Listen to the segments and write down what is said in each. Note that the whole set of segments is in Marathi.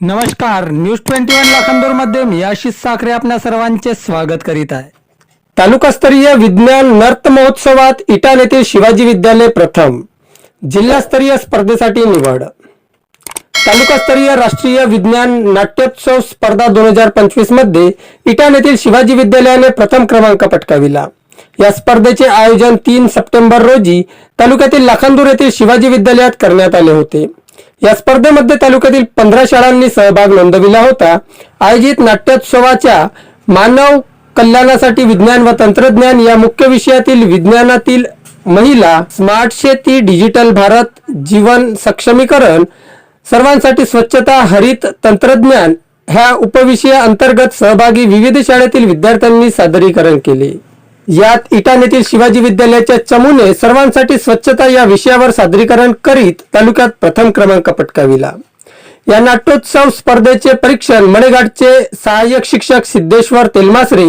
नमस्कार न्यूज ट्वेंटी वन लाखांदूरमध्ये मी आशिष साखरे आपल्या सर्वांचे स्वागत करीत आहे. तालुकास्तरीय विज्ञान नर्त महोत्सवात इटान येथील शिवाजी विद्यालय प्रथम जिल्हास्तरीय स्पर्धेसाठी निवड. तालुकास्तरीय राष्ट्रीय विज्ञान नाट्योत्सव स्पर्धा दोन हजार पंचवीसमध्ये इटान येथील शिवाजी विद्यालयाने प्रथम क्रमांक पटकाविला. या स्पर्धेचे आयोजन तीन सप्टेंबर रोजी तालुक्यातील लाखांदूर येथील शिवाजी विद्यालयात करण्यात आले होते. या स्पर्धेमध्ये तालुक्यातील पंधरा शाळांनी सहभाग नोंदविला होता. आयोजित नाट्योत्सवाच्या मानव कल्याणासाठी विज्ञान व तंत्रज्ञान या मुख्य विषयातील विज्ञानातील महिला स्मार्ट शेती डिजिटल भारत जीवन सक्षमीकरण सर्वांसाठी स्वच्छता हरित तंत्रज्ञान ह्या उपविषया अंतर्गत सहभागी विविध शाळेतील विद्यार्थ्यांनी सादरीकरण केले. यात इटान येथील शिवाजी विद्यालयाच्या चमूने सर्वांसाठी स्वच्छता या विषयावर सादरीकरण करीत तालुक्यात प्रथम क्रमांक पटकाविला. या नाट्योत्सव स्पर्धेचे परीक्षण मणेघाटचे सहाय्यक शिक्षक सिद्धेश्वर तेलमासरे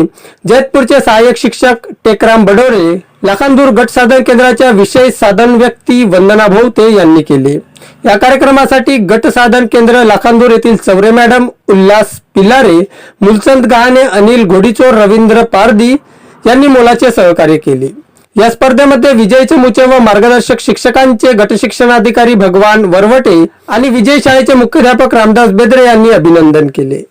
जैतपूरचे सहाय्यक शिक्षक टेकराम बडोरे लाखांदूर गट साधन केंद्राच्या विषय साधन व्यक्ती वंदना भोवते यांनी केले. या कार्यक्रमासाठी गट साधन केंद्र लाखांदूर येथील चौरे मॅडम उल्हास पिलारे मुलचंद गहाणे अनिल घोडीचोर रवींद्र पारदी यांनी मोलाचे सहकार्य केले. या स्पर्धेमध्ये विजय चमुचे व मार्गदर्शक शिक्षकांचे गटशिक्षणाधिकारी भगवान वरवटे आणि विजय शाळेचे मुख्याध्यापक रामदास बेदरे यांनी अभिनंदन केले.